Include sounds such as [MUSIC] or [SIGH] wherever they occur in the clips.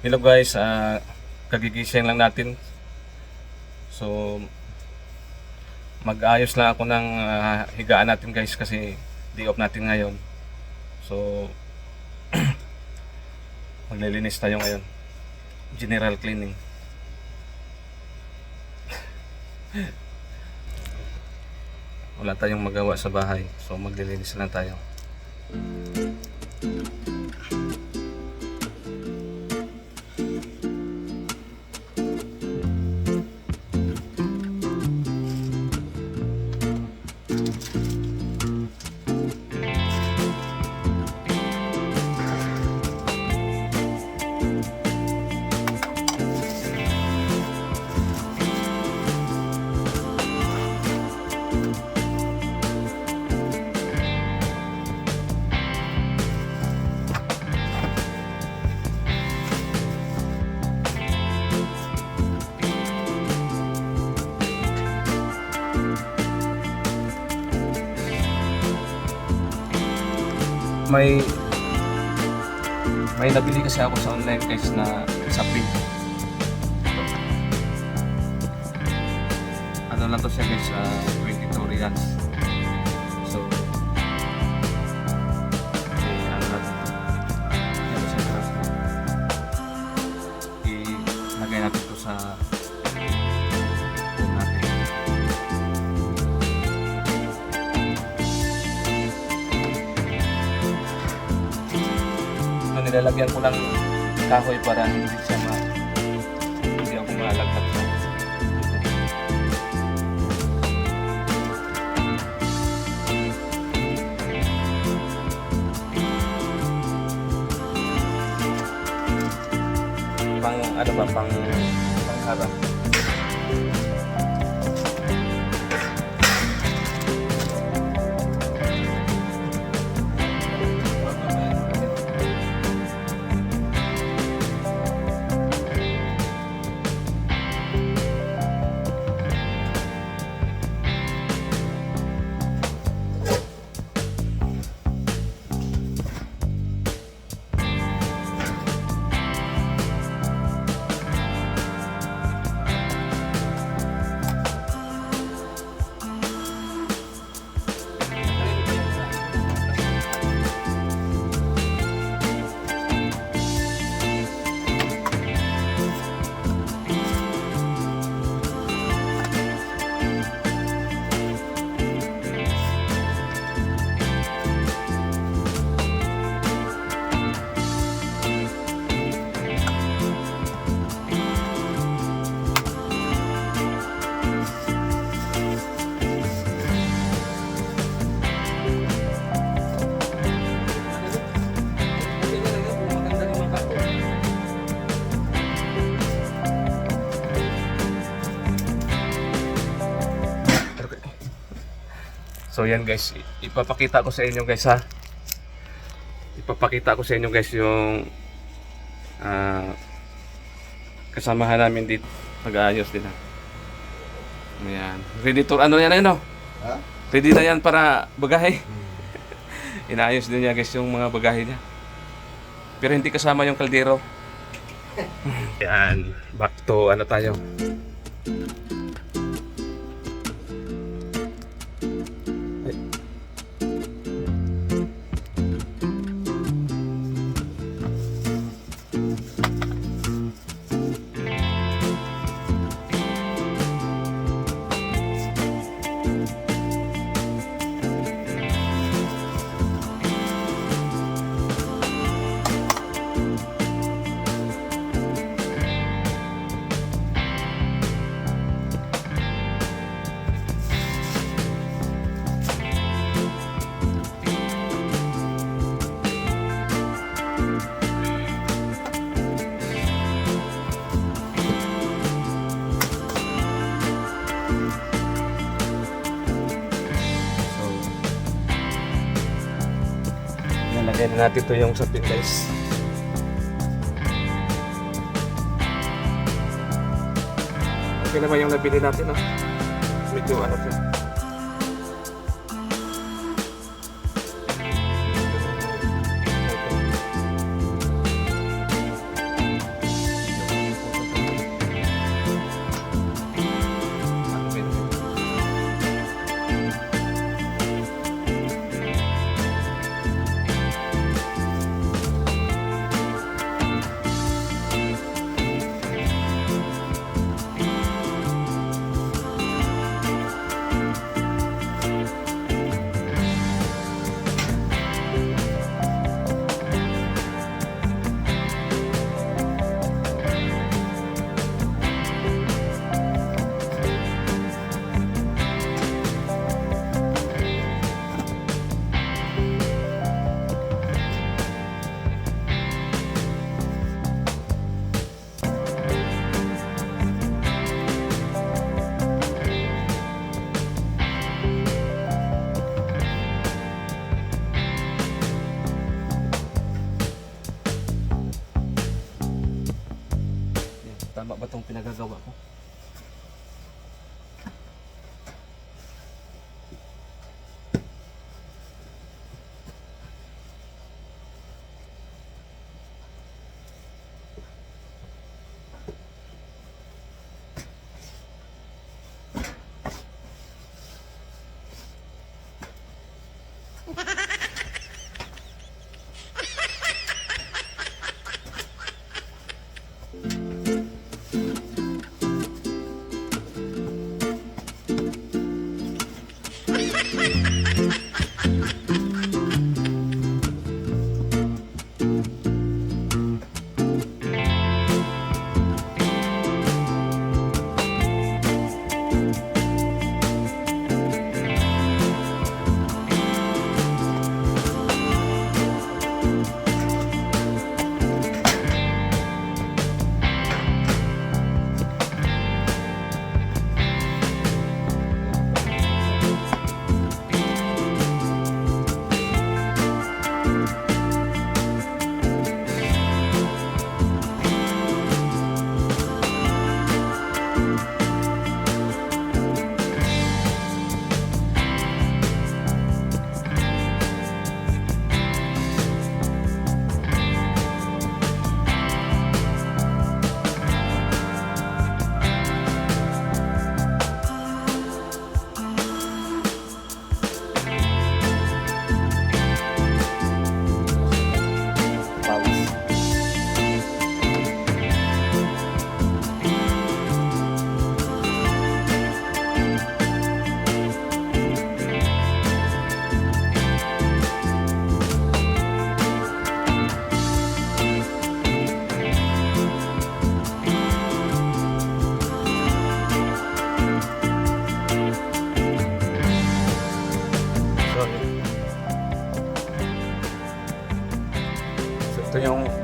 Hello guys, ah kagigising lang natin. So mag-ayos lang ako ng ah, higaan natin guys kasi day off natin ngayon. So [CLEARS THROAT] maglilinis tayo ngayon. General cleaning. [LAUGHS] Wala tayong magawa sa bahay. So maglilinis lang tayo. May may nabili kasi ako sa online guys na sa pin. Ano lang to siya guys, uh, 22 reals. So, nilalagyan ko ng kahoy para hindi siya ma hindi ako malaglag. Sa pang ano ba pang pang harap So yan guys, ipapakita ko sa inyo guys ha. Ipapakita ko sa inyo guys yung ah, kasamahan namin dito. Pag-aayos din ha. Ayan. Ready to, ano yan ano? Ha? Ready na yan para bagahe. [LAUGHS] Inaayos din niya guys yung mga bagahe niya. Pero hindi kasama yung kaldero. [LAUGHS] Yan. Back to ano tayo. Na natin to yung sapin guys. Okay naman yung nabili natin ah. Medyo ano siya.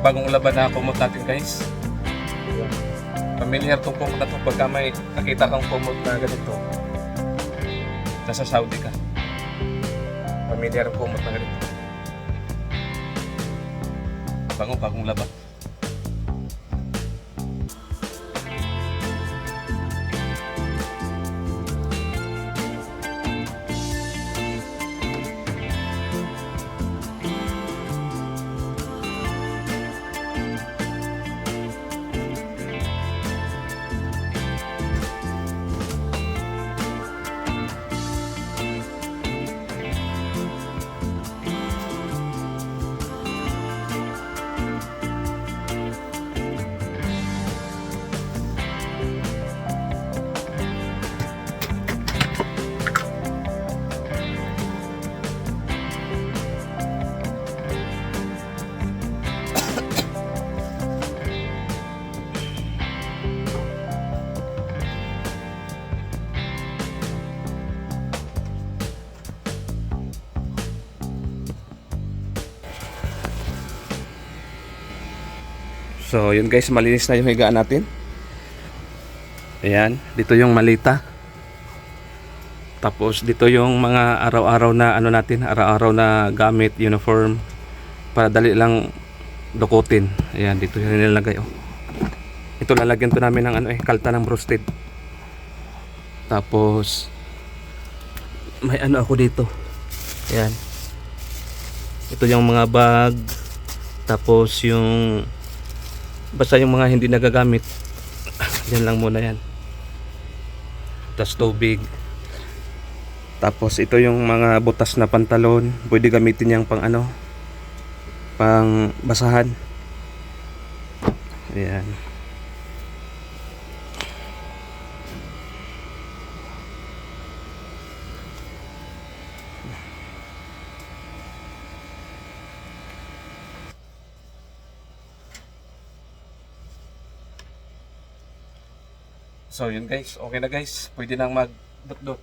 Bagong laban na kumot natin guys. Familiar tong kumot na to pagka may nakita kang kumot na ganito. Nasa Saudi ka. Familiar kumot na ganito. Bagong bagong laban. So, yun guys, malinis na yung higaan natin. Ayan, dito yung malita. Tapos dito yung mga araw-araw na ano natin, araw-araw na gamit, uniform para dali lang dukutin. Ayan, dito yung nilalagay oh. Ito lalagyan to namin ng ano eh, kalta ng roasted. Tapos may ano ako dito. Ayan. Ito yung mga bag. Tapos yung basta yung mga hindi nagagamit. [LAUGHS] Yan lang muna yan. Tapos tubig. Tapos ito yung mga butas na pantalon. Pwede gamitin yung pang ano. Pang basahan. Ayan. So yun guys, okay na guys. Pwede nang mag dot